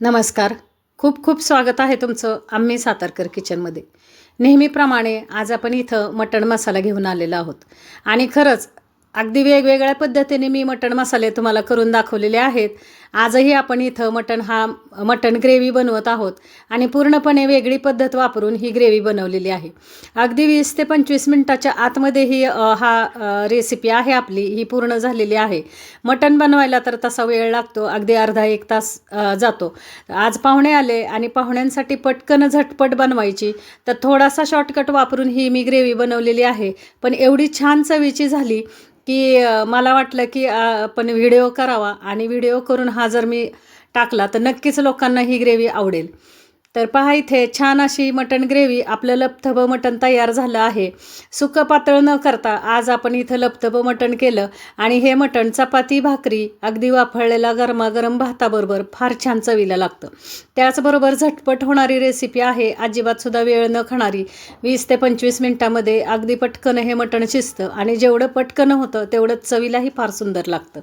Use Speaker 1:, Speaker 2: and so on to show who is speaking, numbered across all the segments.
Speaker 1: नमस्कार. खूप खूप स्वागत आहे तुमचं आम्ही सातारकर किचनमध्ये. नेहमीप्रमाणे आज आपण इथं मटण मसाला घेऊन आलेलो आहोत. आणि खरंच अगदी वेगवेगळ्या पद्धतीने मी मटण मसाले तुम्हाला करून दाखवलेले आहेत. आजही आपण इथं मटण हा मटण ग्रेव्ही बनवत आहोत आणि पूर्णपणे वेगळी पद्धत वापरून ही ग्रेव्ही बनवलेली आहे. अगदी वीस ते पंचवीस मिनटाच्या आतमध्ये ही हा रेसिपी आहे आपली ही पूर्ण झालेली आहे. मटण बनवायला तर तसा वेळ लागतो अगदी अर्धा एक तास जातो. आज पाहुणे आले आणि पाहुण्यांसाठी पटकन झटपट बनवायची तर थोडासा शॉर्टकट वापरून ही मी ग्रेव्ही बनवलेली आहे. पण एवढी छान चवीची झाली की मला वाटलं की आपण व्हिडिओ करावा आणि व्हिडिओ करून हा जर मी टाकला तर नक्कीच लोकांना ही ग्रेव्ही आवडेल. तर पहा इथे छान अशी मटण ग्रेव्ही आपलं लपथबं मटण तयार झालं आहे. सुकं पातळ न करता आज आपण इथं लपथबं मटण केलं आणि हे मटण चपाती भाकरी अगदी वाफळलेला गरमागरम भाताबरोबर फार छान चवीला लागतं. त्याचबरोबर झटपट होणारी रेसिपी आहे. अजिबातसुद्धा वेळ न खाणारी वीस ते पंचवीस मिनटामध्ये अगदी पटकन हे मटण शिजतं आणि जेवढं पटकन होतं तेवढंच चवीलाही फार सुंदर लागतं.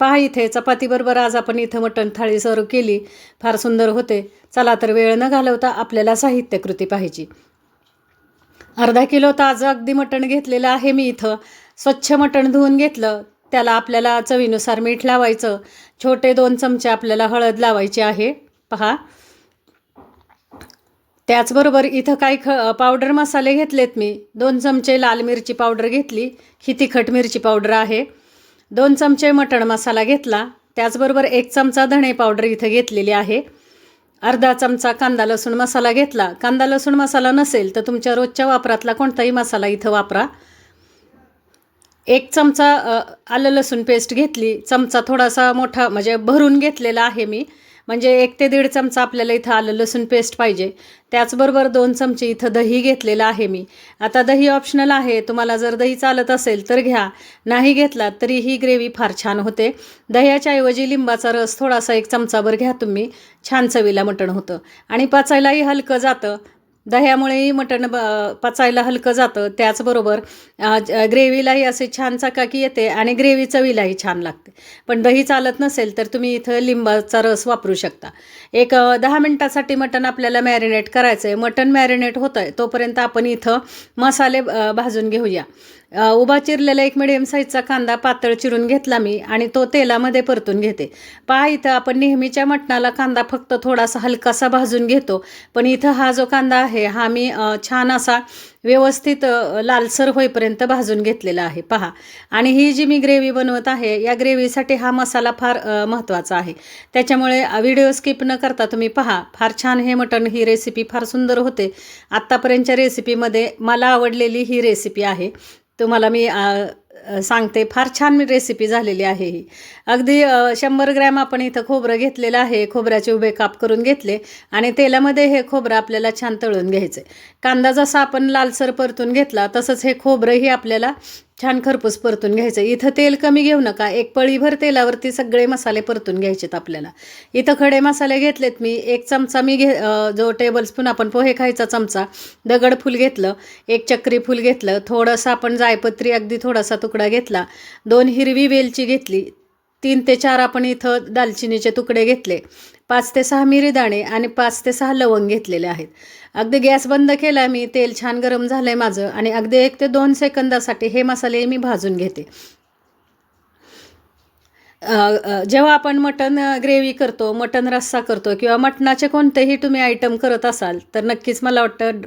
Speaker 1: पहा इथे चपातीबरोबर आज आपण इथं मटण थाळी सर्व केली. फार सुंदर होते. चला तर वेळ न घालवता आपल्याला साहित्यकृती पाहिजे अर्धा किलो ताजं अगदी मटण घेतलेलं आहे मी इथं. स्वच्छ मटण धुवून घेतलं. त्याला आपल्याला चवीनुसार मीठ लावायचं. छोटे दोन चमचे आपल्याला हळद लावायची आहे. पहा. त्याचबरोबर इथं काही ख पावडर मसाले घेतलेत मी. दोन चमचे लाल मिरची पावडर घेतली. ही तिखट मिरची पावडर आहे. दोन चमचे मटण मसाला घेतला. त्याचबरोबर एक चमचा धणे पावडर इथं घेतलेली आहे. अर्धा चमचा कांदा लसूण मसाला घेतला. कांदा लसूण मसाला नसेल तर तुमच्या रोजच्या वापरातला कोणताही मसाला इथं वापरा. एक चमचा आलं लसूण पेस्ट घेतली. चमचा थोडासा मोठा म्हणजे भरून घेतलेला आहे मी. म्हणजे एक ते दीड चमचा आपल्याला इथं आलं लसूण पेस्ट पाहिजे. त्याचबरोबर दोन चमचे इथं दही घेतलेलं आहे मी. आता दही ऑप्शनल आहे. तुम्हाला जर दही चालत असेल तर घ्या. नाही घेतला तरी ही ग्रेव्ही फार छान होते. दह्याच्या ऐवजी लिंबाचा रस थोडासा एक चमचाभर घ्या तुम्ही. छान चवीला मटण होतं. आणि पचायलाही हलकं जातं. दह्यामुळेही मटण ब पचायला हलकं जातं. त्याचबरोबर ग्रेव्हीलाही असे छान चकाकी येते आणि ग्रेव्ही चवीलाही छान लागते. पण दही चालत नसेल तर तुम्ही इथं लिंबाचा रस वापरू शकता. एक दहा मिनटासाठी मटण आपल्याला मॅरिनेट करायचं आहे मटण मॅरिनेट होतं आहे तोपर्यंत आपण इथं मसाले भाजून घेऊया. उभा चिरलेला एक मिडियम साईजचा कांदा पातळ चिरून घेतला मी आणि तो तेलामध्ये परतून घेते. पहा इथं आपण नेहमीच्या मटणाला कांदा फक्त थोडासा हलकासा भाजून घेतो पण इथं हा जो कांदा आहे हा मी छान असा व्यवस्थित लालसर होईपर्यंत भाजून घेतलेला आहे. पहा आणि ही जी मी ग्रेव्ही बनवत आहे या ग्रेव्हीसाठी हा मसाला फार महत्त्वाचा आहे. त्याच्यामुळे व्हिडिओ स्किप न करता तुम्ही पहा फार छान हे मटण ही रेसिपी फार सुंदर होते. आत्तापर्यंतच्या रेसिपीमध्ये मला आवडलेली ही रेसिपी आहे. तुम्हाला मी सांगते फार छान रेसिपी झालेली आहे ही. अगदी शंभर ग्रॅम आपण इथं खोबरं घेतलेलं आहे खोबऱ्याचे उभे काप करून घेतले आणि तेलामध्ये हे खोबरं आपल्याला छान तळून घ्यायचं कांदा जसा आपण लालसर परतून घेतला तसंच हे खोबरंही आपल्याला छान खरपूस परतून घ्यायचं. इथं तेल कमी घेऊ नका. एक पळीभर तेलावरती सगळे मसाले परतून घ्यायचेत आपल्याला. इथं खडे मसाले घेतलेत मी. एक चमचा मी घे जो टेबलस्पून आपण पोहे खायचा चमचा दगड फूल घेतलं एक चक्री फूल घेतलं थोडंसं आपण जायपत्री अगदी थोडासा तुकडा घेतला दोन हिरवी वेलची घेतली तीन ते चार आपण इथं दालचिनीचे तुकडे घेतले पाच ते सहा मिरी दाणे आणि पाच ते सहा लवंग घेतलेले आहेत. अगदी गॅस बंद केला मी तेल छान गरम झालं आहे माझं आणि अगदी एक ते दोन सेकंदासाठी हे मसाले मी भाजून घेते. जेव्हा आपण मटन ग्रेव्ही करतो मटन रस्सा करतो किंवा मटणाचे कोणतेही तुम्ही आयटम करत असाल तर नक्कीच मला वाटतं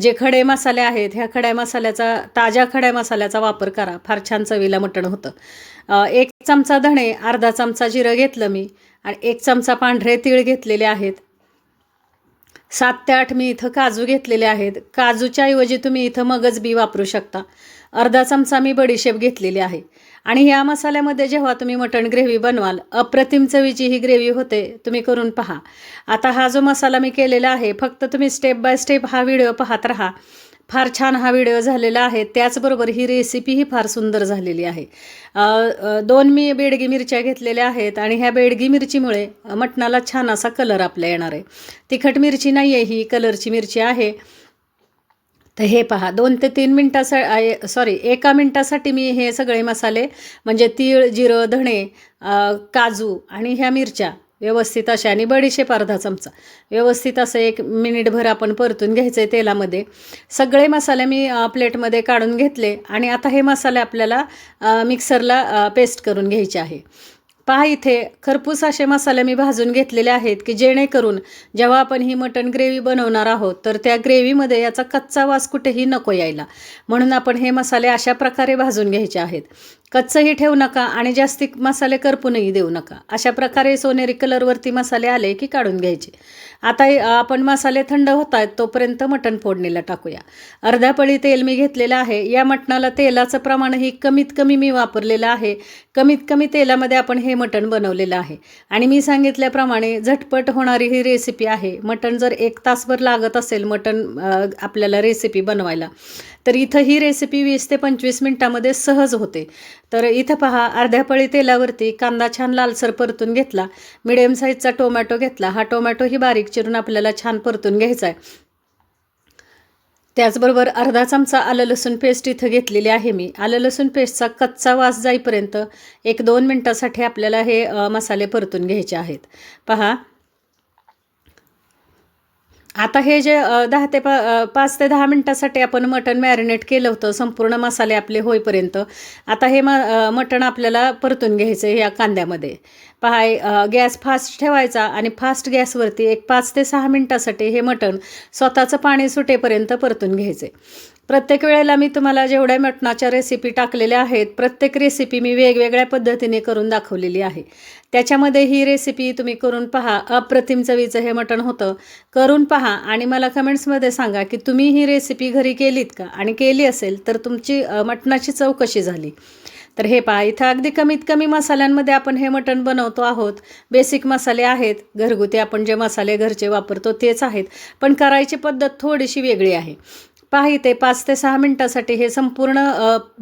Speaker 1: जे खडे मसाले आहेत ह्या खड्या मसाल्याचा ताज्या खड्या मसाल्याचा वापर करा. फार छान चवीला मटण होतं. एक चमचा धणे अर्धा चमचा जिरं घेतलं मी आणि एक चमचा पांढरे तीळ घेतलेले आहेत. सात ते आठ मी इथं काजू घेतलेले आहेत. काजूच्या ऐवजी तुम्ही इथं मगज बी वापरू शकता. अर्धा चमचा मी बडीशेप घेतलेली आहे. आणि ह्या मसाल्यामध्ये जेव्हा तुम्ही मटण ग्रेव्ही बनवाल अप्रतिम चवीची ही ग्रेव्ही होते तुम्ही करून पहा. आता हा जो मसाला मी केलेला आहे फक्त तुम्ही स्टेप बाय स्टेप हा व्हिडिओ पाहत राहा. फार छान हा व्हिडिओ झालेला आहे. त्याचबरोबर ही रेसिपीही फार सुंदर झालेली आहे. दोन मी बेडगी मिरच्या घेतलेल्या आहेत आणि ह्या बेडगी मिरचीमुळे मटणाला छान असा कलर आपल्या येणार आहे. तिखट मिरची नाही आहे ही कलरची मिरची आहे. तर हे पहा दोन ते तीन मिनटासा सॉरी एका मिनटासाठी मी हे सगळे मसाले म्हणजे तीळ जिरं धणे काजू आणि ह्या मिरच्या व्यवस्थित असे आणि बडीशेप अर्धा चमचा. व्यवस्थित असं एक मिनिटभर आपण परतून घ्यायचं आहे तेलामध्ये. सगळे मसाले मी प्लेटमध्ये काढून घेतले आणि आता हे मसाले आपल्याला मिक्सरला पेस्ट करून घ्यायचे आहे. पहा इथे खरपूस असे मसाले मी भाजून घेतलेले आहेत की जेणेकरून जेव्हा आपण ही मटण ग्रेव्ही बनवणार आहोत तर त्या ग्रेव्हीमध्ये याचा कच्चा वास कुठेही नको यायला. म्हणून आपण हे मसाले अशा प्रकारे भाजून घ्यायचे आहेत. कच्चंही ठेवू नका आणि जास्ती मसाले करपूनही देऊ नका. अशा प्रकारे सोनेरी कलरवरती मसाले आले की काढून घ्यायचे. आता आपण मसाले थंड होत आहेत तोपर्यंत मटण फोडणीला टाकूया. अर्धा पळी तेल मी घेतलेलं आहे. या मटणाला तेलाचं प्रमाणही कमीत कमी मी वापरलेलं आहे. कमीत कमी तेलामध्ये आपण हे मटण बनवलेलं आहे. आणि मी सांगितल्याप्रमाणे झटपट होणारी ही रेसिपी आहे. मटण जर एक तासभर लागत असेल मटण आपल्याला रेसिपी बनवायला तर इथं ही रेसिपी वीस ते पंचवीस मिनटामध्ये सहज होते. तर इथं पहा अर्ध्या पळी तेलावरती कांदा छान लालसर परतून घेतला. मिडियम साईजचा टोमॅटो घेतला. हा टोमॅटोही बारीक चिरून आपल्याला छान परतून घ्यायचा आहे त्याचबरोबर अर्धा चमचा आलं लसूण पेस्ट इथं घेतलेली आहे मी. आलं लसूण पेस्टचा कच्चा वास जाईपर्यंत एक दोन मिनटासाठी आपल्याला हे मसाले परतून घ्यायचे आहेत. पहा आता हे जे दहा ते पा पाच ते दहा मिनटासाठी आपण मटण मॅरिनेट केलं होतं संपूर्ण मसाले आपले होईपर्यंत. आता हे म मटण आपल्याला परतून घ्यायचं आहे या कांद्यामध्ये. पहाय गॅस फास्ट ठेवायचा आणि फास्ट गॅसवरती एक पाच ते सहा मिनटासाठी हे मटण स्वतःचं पाणी सुटेपर्यंत परतून घ्यायचे प्रत्येक वेळेला मी तुम्हाला जेवढ्या मटणाच्या रेसिपी टाकलेल्या आहेत प्रत्येक रेसिपी मी वेगवेगळ्या पद्धतीने करून दाखवलेली आहे. त्याच्यामध्ये ही रेसिपी तुम्ही करून पहा. अप्रतिम चवीचं हे मटण होतं. करून पहा आणि मला कमेंट्समध्ये सांगा की तुम्ही ही रेसिपी घरी केलीत का? आणि केली असेल तर तुमची मटणाची चव कशी झाली? तर हे पहा इथं अगदी कमीत कमी मसाल्यांमध्ये आपण हे मटण बनवतो आहोत. बेसिक मसाले आहेत. घरगुती आपण जे मसाले घरचे वापरतो तेच आहेत. पण करायची पद्धत थोडीशी वेगळी आहे. पाहिते पाच ते सहा मिनटासाठी हे संपूर्ण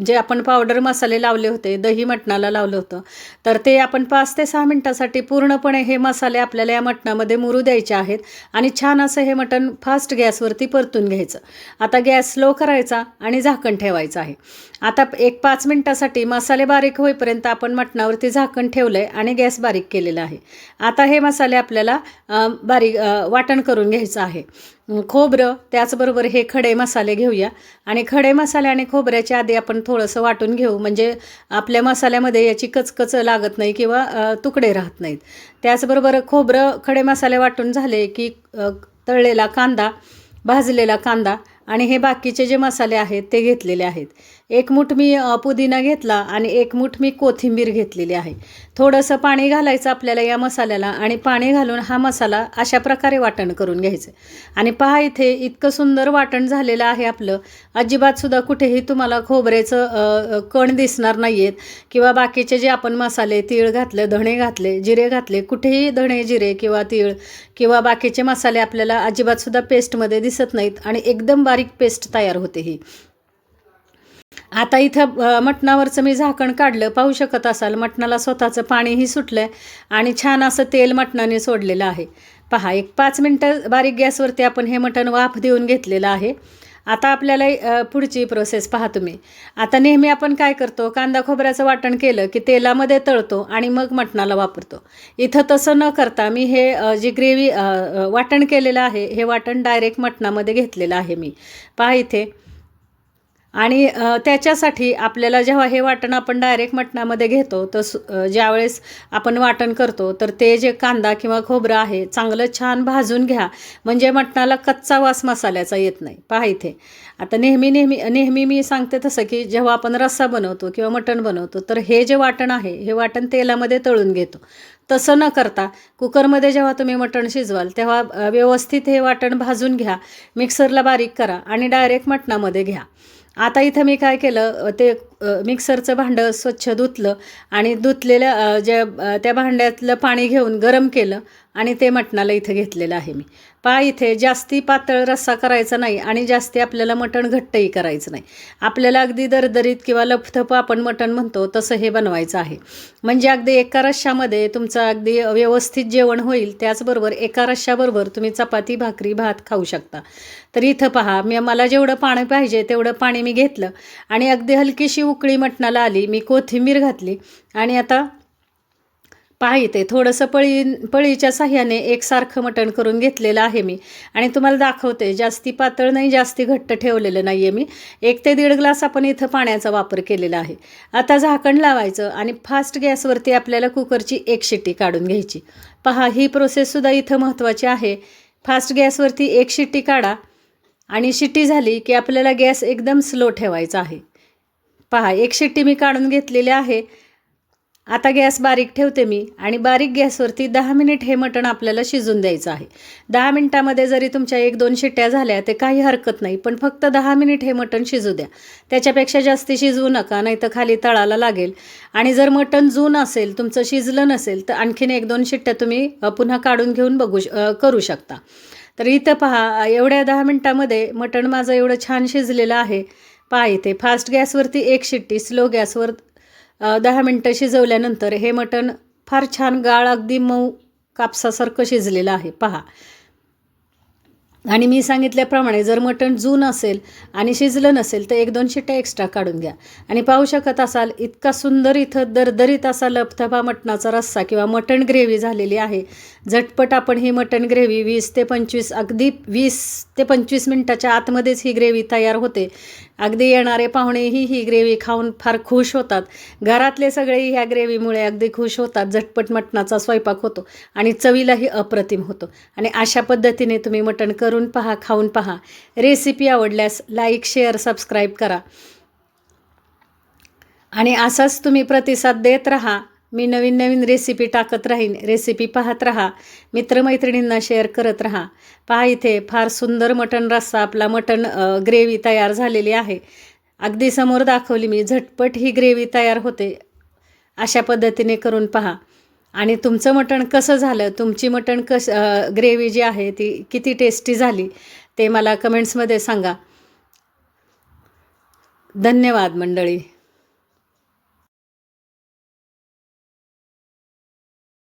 Speaker 1: जे आपण पावडर मसाले लावले होते दही मटणाला लावलं होतं तर ते आपण पाच ते सहा मिनटासाठी पूर्णपणे हे मसाले आपल्याला या मटणामध्ये मुरू द्यायचे आहेत आणि छान असं हे मटण फास्ट गॅसवरती परतून घ्यायचं. आता गॅस स्लो करायचा आणि झाकण ठेवायचं आहे. आता एक पाच मिनटासाठी मसाले बारीक होईपर्यंत आपण मटणावरती झाकण ठेवलं आहे आणि गॅस बारीक केलेला आहे. आता हे मसाले आपल्याला बारीक वाटण करून घ्यायचं आहे. खोबरं त्याचबरोबर हे खडे मसाले घेऊया. आणि खडे मसाले आणि खोबऱ्याच्या आधी आपण थोडंसं वाटून घेऊ. म्हणजे आपल्या मसाल्यामध्ये याची कचकच लागत नाही किंवा तुकडे राहत नाहीत. त्याचबरोबर खोबरं खडे मसाले वाटून झाले की तळलेला कांदा भाजलेला कांदा आणि हे बाकीचे जे मसाले आहेत ते घेतलेले आहेत. एक मुठ मी पुदिना घेतला आणि एक मुठ मी कोथिंबीर घेतलेली आहे. थोडंसं पाणी घालायचं आपल्याला या मसाल्याला आणि पाणी घालून हा मसाला अशा प्रकारे वाटण करून घ्यायचं. आणि पहा इथे इतकं सुंदर वाटण झालेलं आहे आपलं. अजिबातसुद्धा कुठेही तुम्हाला खोबऱ्याचं कण दिसणार नाही आहेत किंवा बाकीचे जे आपण मसाले तीळ घातले धणे घातले जिरे घातले कुठेही धणे जिरे किंवा तीळ किंवा बाकीचे मसाले आपल्याला अजिबातसुद्धा पेस्टमध्ये दिसत नाहीत आणि एकदम बारीक पेस्ट तयार होते ही. आता इथं मटणावरचं मी झाकण काढलं. पाहू शकत असाल मटणाला स्वतःचं पाणीही सुटलं आहे आणि छान असं तेल मटणाने सोडलेलं आहे. पहा एक पाच मिनटं बारीक गॅसवरती आपण हे मटण वाफ देऊन घेतलेलं आहे. आता आपल्याला पुढची प्रोसेस पहा तुम्ही. आता नेहमी आपण काय करतो कांदा खोबऱ्याचं वाटण केलं की तेलामध्ये तळतो आणि मग मटणाला वापरतो. इथं तसं न करता मी हे जी ग्रेव्ही वाटण केलेलं आहे हे वाटण डायरेक्ट मटणामध्ये घेतलेलं आहे मी. पहा इथे आणि त्याच्यासाठी आपल्याला जेव्हा हे वाटण आपण डायरेक्ट मटणामध्ये घेतो तर सु ज्यावेळेस आपण वाटण करतो तर ते जे कांदा किंवा खोबरं आहे चांगलं छान भाजून घ्या. म्हणजे मटणाला कच्चा वास मसाल्याचा येत नाही. पहा इथे. आता नेहमी नेहमी नेहमी मी सांगते तसं की जेव्हा आपण रस्सा बनवतो किंवा मटण बनवतो तर हे जे वाटण आहे हे वाटण तेलामध्ये तळून घेतो. तसं न करता कुकरमध्ये जेव्हा तुम्ही मटण शिजवाल तेव्हा व्यवस्थित हे वाटण भाजून घ्या. मिक्सरला बारीक करा आणि डायरेक्ट मटणामध्ये घ्या. आता इथं मी काय केलं ते मिक्सरचं भांडं स्वच्छ धुतलं आणि धुतलेल्या ज्या त्या भांड्यातलं पाणी घेऊन गरम केलं आणि ते मटणाला इथं घेतलेलं आहे मी. पहा इथे जास्ती पातळ रस्सा करायचा नाही आणि जास्ती आपल्याला मटण घट्टही करायचं नाही. आपल्याला अगदी दरदरीत किंवा लपथप आपण मटण म्हणतो तसं हे बनवायचं आहे. म्हणजे अगदी एका रश्श्यामध्ये तुमचं अगदी व्यवस्थित जेवण होईल त्याचबरोबर एका रश्श्याबरोबर तुम्ही चपाती भाकरी भात खाऊ शकता. तर इथं पहा मी मला जेवढं पाणी पाहिजे तेवढं पाणी मी घेतलं आणि अगदी हलकीशी उकळी मटणाला आली मी कोथिंबीर घातली आणि आता पहा इथे. थोडंसं पळी पळीच्या साह्याने एकसारखं मटण करून घेतलेलं आहे मी. आणि तुम्हाला दाखवते जास्ती पातळ नाही जास्ती घट्ट ठेवलेलं नाही आहे मी. एक ते दीड ग्लास आपण इथं पाण्याचा वापर केलेला आहे. आता झाकण लावायचं आणि फास्ट गॅसवरती आपल्याला कुकरची एक शिट्टी काढून घ्यायची. पहा ही प्रोसेससुद्धा इथं महत्त्वाची आहे. फास्ट गॅसवरती एक शिट्टी काढा आणि शिट्टी झाली की आपल्याला गॅस एकदम स्लो ठेवायचा आहे. पहा एक शिट्टी मी काढून घेतलेली आहे. आता गॅस बारीक ठेवते मी आणि बारीक गॅसवरती दहा मिनिट हे मटण आपल्याला शिजून द्यायचं आहे. दहा मिनटामध्ये जरी तुमच्या एक दोन शिट्ट्या झाल्या ते काही हरकत नाही पण फक्त दहा मिनिट हे मटण शिजू द्या. त्याच्यापेक्षा जास्ती शिजवू नका नाही तर खाली तळाला लागेल. आणि जर मटण जून असेल तुमचं शिजलं नसेल तर आणखीन एक दोन शिट्ट्या तुम्ही पुन्हा काढून घेऊन बघू श- करू शकता. तर इथं पहा एवढ्या दहा मिनटामध्ये मटण माझं एवढं छान शिजलेलं आहे. पहा इथे फास्ट गॅसवरती एक शिट्टी स्लो गॅसवर दहा मिनटं शिजवल्यानंतर हे मटण फार छान गाळ अगदी मऊ कापसासारखं शिजलेलं आहे. पहा. आणि मी सांगितल्याप्रमाणे जर मटण जून असेल आणि शिजलं नसेल तर एक दोन शिट्ट्या एक्स्ट्रा काढून घ्या. आणि पाहू शकत असाल इतका सुंदर इथं दरदरीत असा लपथपा मटणाचा रस्सा किंवा मटण ग्रेव्ही झालेली आहे. झटपट आपण ही मटण ग्रेव्ही वीस ते पंचवीस अगदी वीस ते पंचवीस मिनटाच्या आतमध्येच ही ग्रेव्ही तयार होते. अगदी येणारे पाहुणेही ही ग्रेव्ही खाऊन फार खुश होतात. घरातले सगळे ह्या ग्रेव्हीमुळे अगदी खुश होतात. झटपट मटणाचा स्वयंपाक होतो आणि चवीलाही अप्रतिम होतो. आणि अशा पद्धतीने तुम्ही मटण करून पहा खाऊन पहा. रेसिपी आवडल्यास लाईक शेअर सबस्क्राईब करा. आणि असाच तुम्ही प्रतिसाद देत राहा. मी नवीन नवीन रेसिपी टाकत राहीन. रेसिपी पाहत राहा. मित्रमैत्रिणींना शेअर करत राहा. पहा इथे फार सुंदर मटण रस्सा आपला मटण ग्रेव्ही तयार झालेली आहे. अगदी समोर दाखवली मी झटपट ही ग्रेव्ही तयार होते. अशा पद्धतीने करून पहा. आणि तुमचं मटण कसं झालं? तुमची मटण कस ग्रेव्ही जी आहे ती किती टेस्टी झाली? ते मला कमेंट्समध्ये सांगा. धन्यवाद मंडळी.